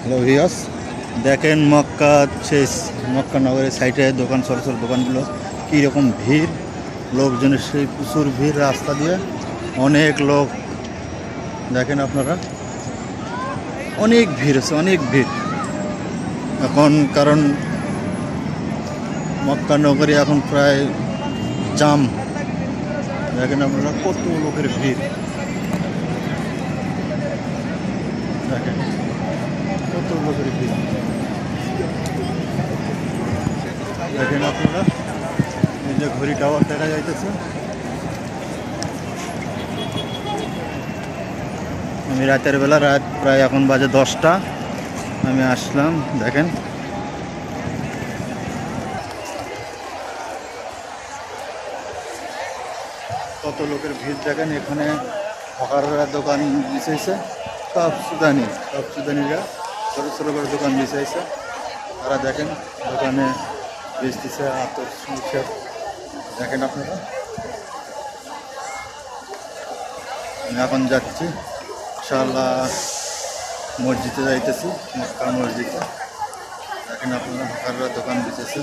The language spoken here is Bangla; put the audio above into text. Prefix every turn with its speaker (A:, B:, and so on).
A: হ্যালো ভিয়াস দেখেন মক্কা শেষ। মক্কা নগরের সাইডে দোকান ছোটো ছোটো দোকানগুলো কীরকম ভিড়? লোকজনের সেই প্রচুর ভিড় রাস্তা দিয়ে। অনেক লোক। দেখেন আপনারা। অনেক ভিড় আছে, অনেক ভিড়। এখন কারণ মক্কা নগরী এখন প্রায় জাম। দেখেন আপনারা, কত লোকের ভিড়। দেখেন। কত লোকের ভিড় দেখেন আপনারা, এই যে ঘড়ি টাওয়ার দেখা যাইতেছে। আমি রাতের বেলা, রাত প্রায় এখন বাজে দশটা। আমি আসলাম, দেখেন। কত লোকের ভিড় দেখেন, এখানে হকাররা দোকান বিছাইছে সব সুদানি, সব সুদানিরা। ছোটো ছোটো করে দোকান বিছাইছে তারা দেখেন দোকানে বেচতেছে আত্মসংসার সুসের দেখেন আপনারা। আমি এখন যাচ্ছি। ইনশাল্লাহ মসজিদে যাইতেছি, মক্কা মসজিদে। দেখেন আপনারা হকাররা দোকান বিছেছে